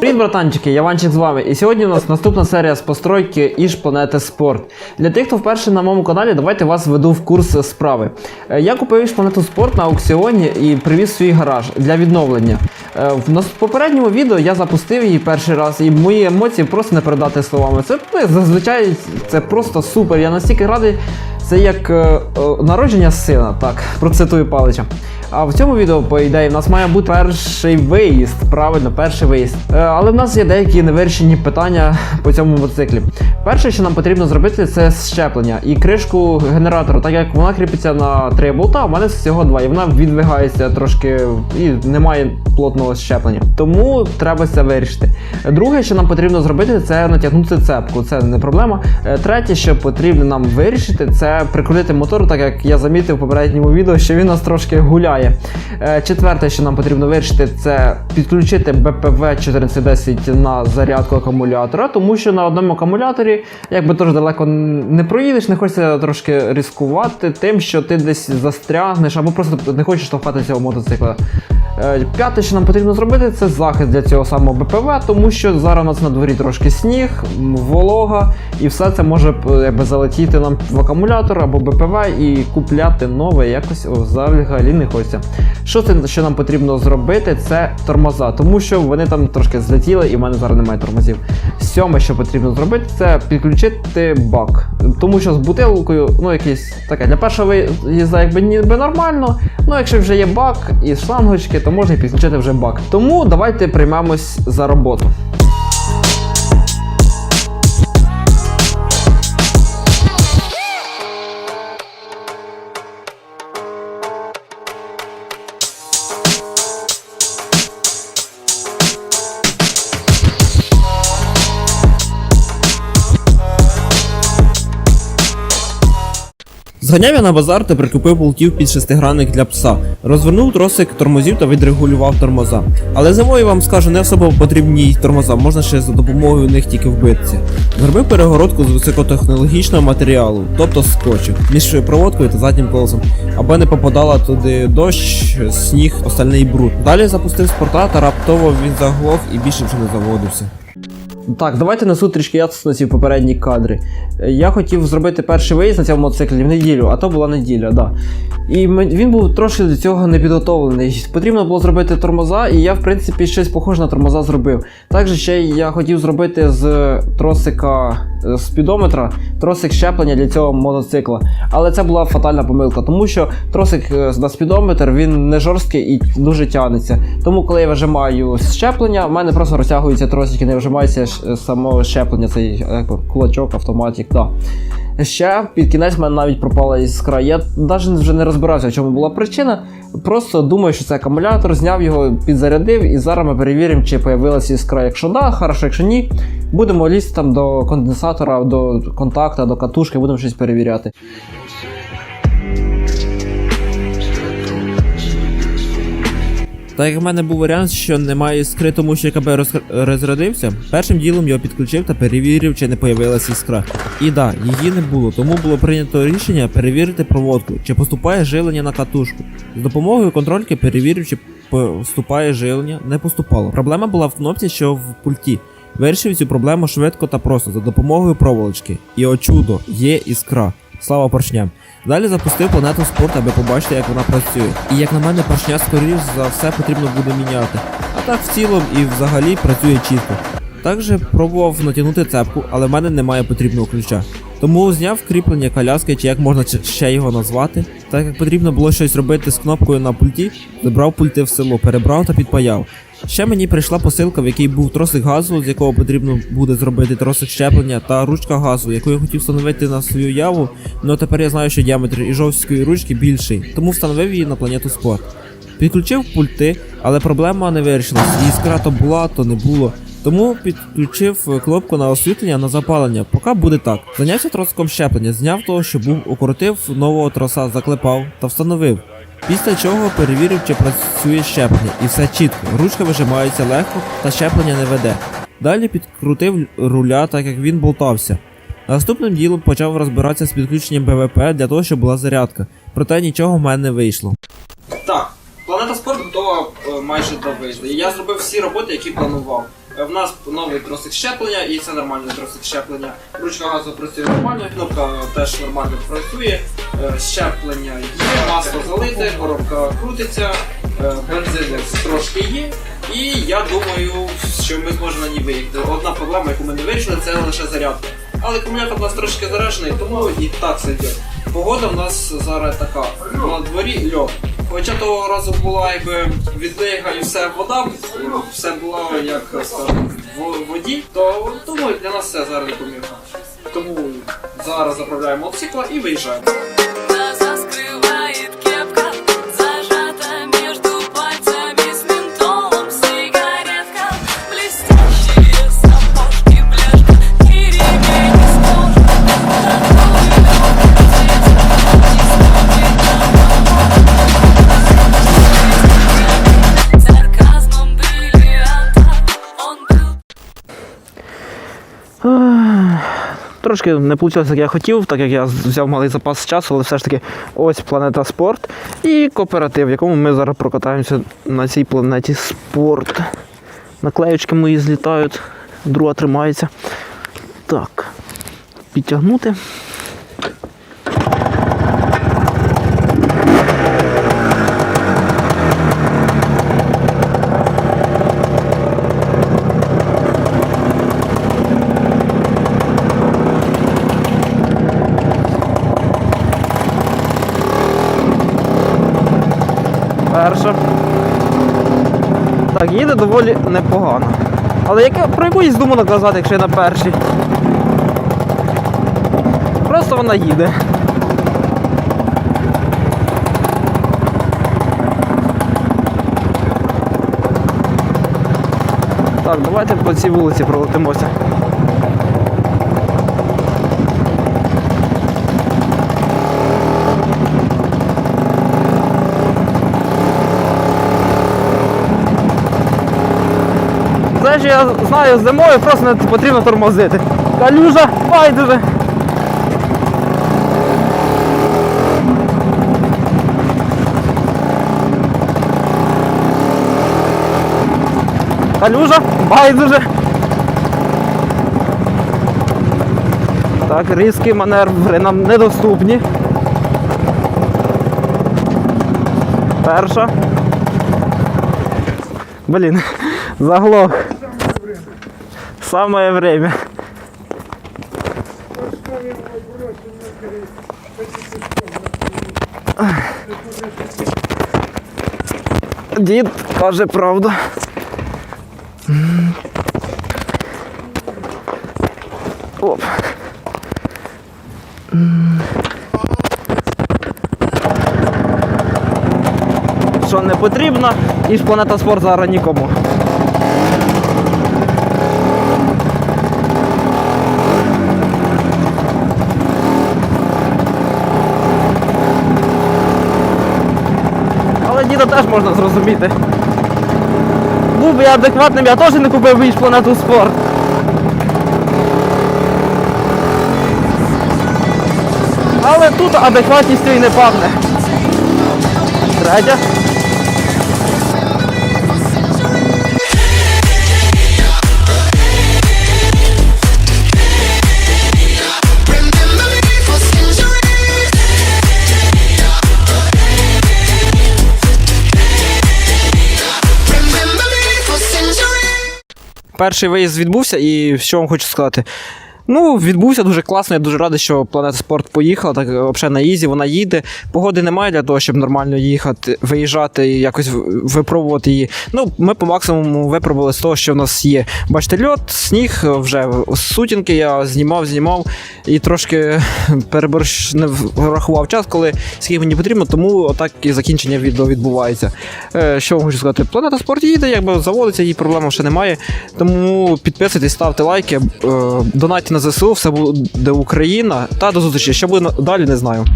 Привіт, братанчики, я Ванчик з вами. І сьогодні у нас наступна серія з постройки Іж Планети Спорт. Для тих, хто вперше на моєму каналі, давайте вас веду в курс справи. Е, Я купив Планету Спорт на аукціоні і привіз свій гараж для відновлення. Е, В попередньому відео я запустив її перший раз, і мої емоції просто не передати словами. Це ну, зазвичай це просто супер. Я настільки радий. Це як е, е, народження сина, так, процитую Палича. А в цьому відео, по ідеї, в нас має бути перший виїзд. Правильно, перший виїзд. Е, але в нас є деякі невирішені питання по цьому мотоциклі. Перше, що нам потрібно зробити, це щеплення і кришку генератору, так як вона кріпиться на три болта, у мене всього два, і вона відвигається трошки і немає плотного щеплення. Тому треба це вирішити. Друге, що нам потрібно зробити, це натягнути цепку. Це не проблема. Е, Третє, що потрібно нам вирішити, це прикрутити мотор, так як я замітив в попередньому відео, що він у нас трошки гуляє. Е, Четверте, що нам потрібно вирішити, це підключити БПВ 1410 на зарядку акумулятора, тому що на одному акумуляторі, якби теж далеко не проїдеш, не хочеться трошки ризикувати тим, що ти десь застрягнеш або просто не хочеш штовхати цього мотоцикла. Е, П'яте, що нам потрібно зробити, це захист для цього самого БПВ, тому що зараз у нас на дворі трошки сніг, волога, і все це може е, якби, залетіти нам в акумулятор або БПВ і купляти нове якось взагалі не хочеться. Що це що нам потрібно зробити, це тормоза, тому що вони там трошки злетіли і в мене зараз немає тормозів. Сьоме, що потрібно зробити, це підключити бак. Тому що з бутилкою, ну якийсь таке для першого виїзда якби ніби нормально. Ну якщо вже є бак і шлангочки, то можна і підключити вже бак. Тому давайте приймемось за роботу. Зганяв я на базар та прикупив болтів під шестигранник для пса, розвернув тросик тормозів та відрегулював тормоза. Але зимою вам скажу, не особо потрібні й тормоза, можна ще за допомогою них тільки вбитися. Зробив перегородку з високотехнологічного матеріалу, тобто скотчу, між проводкою та заднім колесом, аби не попадала туди дощ, сніг, остальний бруд. Далі запустив спорта та раптово він заглох і більше вже не заводився. Так, давайте несу трішки ясності в попередні кадри. Е, Я хотів зробити перший виїзд на цьому мотоциклі в неділю, а то була неділя, да. І він був трошки до цього не підготовлений. Потрібно було зробити тормоза, і я, в принципі, щось похоже на тормоза зробив. Також ще я хотів зробити з тросика е, спідометра тросик щеплення для цього мотоцикла. Але це була фатальна помилка, тому що тросик е, на спідометр він не жорсткий і дуже тягнеться. Тому, коли я вижимаю щеплення, в мене просто розтягуються тросики, не вижимається ж- само щеплення, цей е, кулачок, автоматик. Да. Ще під кінець в мене навіть пропала іскра. Я навіть вже не розбирався, в чому була причина. Просто думаю, що це акумулятор, зняв його, підзарядив, і зараз ми перевіримо, чи появилася іскра. Якщо да, хорошо, якщо ні, будемо лізти там до конденсатора, до контакта, до катушки, будемо щось перевіряти. Так як в мене був варіант, що немає іскри, тому що КБ роз... розрядився, першим ділом його підключив та перевірив, чи не появилася іскра. І да, її не було, тому було прийнято рішення перевірити проводку, чи поступає жилення на катушку. З допомогою контрольки перевірив, чи поступає жилення, не поступало. Проблема була в кнопці, що в пульті. Вирішив цю проблему швидко та просто за допомогою проволочки. І о чудо, є іскра. Слава поршням. Далі запустив планету спорт, аби побачити, як вона працює. І як на мене, поршня скоріш за все потрібно буде міняти. А так в цілому і взагалі працює чітко. Також пробував натягнути цепку, але в мене немає потрібного ключа. Тому зняв кріплення коляски, чи як можна ще його назвати. Так як потрібно було щось робити з кнопкою на пульті, забрав пульти в село, перебрав та підпаяв. Ще мені прийшла посилка, в якій був тросик газу, з якого потрібно буде зробити тросик щеплення, та ручка газу, яку я хотів встановити на свою яву, але тепер я знаю, що діаметр іжовської ручки більший, тому встановив її на планету спорт. Підключив пульти, але проблема не вирішилась. Іскра то була, то не було. Тому підключив е, кнопку на освітлення на запалення. Поки буде так. Зайнявся тросиком щеплення, зняв того, що був, укоротив нового троса, заклепав та встановив. Після чого перевірив, чи працює щеплення, і все чітко. Ручка вижимається легко та щеплення не веде. Далі підкрутив руля, так як він болтався. Наступним ділом почав розбиратися з підключенням БВП для того, щоб була зарядка. Проте нічого в мене не вийшло. Так, планета спорт готова е, майже до виїзду. Я зробив всі роботи, які планував. Е, В нас новий тросик щеплення, і це нормальний тросик щеплення. Ручка газу працює нормально, кнопка теж нормально працює. Е, Щеплення є, масло залите, коробка крутиться, е, бензин трошки є. І я думаю, що ми зможемо на ній виїхати. Одна проблема, яку ми не вирішили, це лише зарядка. Але акумулятор у нас трошки заряджений, тому і так сидить. Погода в нас зараз така. На дворі льод. Хоча того разу була якби відлига і все вода, все було як в воді, то думаю, для нас все зараз допоміг. Тому зараз заправляємо мотоцикла і виїжджаємо. Трошки не вийшло, як я хотів, так як я взяв малий запас часу, але все ж таки ось планета спорт і кооператив, в якому ми зараз прокатаємося на цій планеті спорт. Наклеючки мої злітають, друга тримається. Так, підтягнути. Перша. Так, їде доволі непогано. Але яке, про яку їзду можна казати, якщо я на першій? Просто вона їде. Так, давайте по цій вулиці пролетимося. Знаєш, я знаю, зимою просто не потрібно тормозити. Калюжа, байдуже. Калюжа, байдуже. Так, різкі маневри нам недоступні. Перша. Блін, заглох. Самое время. Дід каже правду. Оп. Що не потрібно, і ж планета спорт зараз нікому. Діда теж можна зрозуміти. Був би я адекватним, я теж не купив би планету спорт. Але тут адекватністю і не пахне. Третя. Перший виїзд відбувся, і що вам хочу сказати. Ну, відбувся дуже класно. Я дуже радий, що Планета Спорт поїхала. Так взагалі на Ізі, вона їде. Погоди немає для того, щоб нормально їхати, виїжджати і якось випробувати її. Ну, ми по максимуму випробували з того, що в нас є. Бачите, льот, сніг, вже сутінки я знімав, знімав і трошки переборщ не врахував час, коли скільки мені потрібно, тому отак і закінчення відео відбувається. Е, що вам хочу сказати? Планета Спорт їде, якби заводиться, її проблем ще немає. Тому підписуйтесь, ставте лайки, е, донайте на ЗСУ, все буде Україна. Та до зустрічі. Що буде далі, не знаю.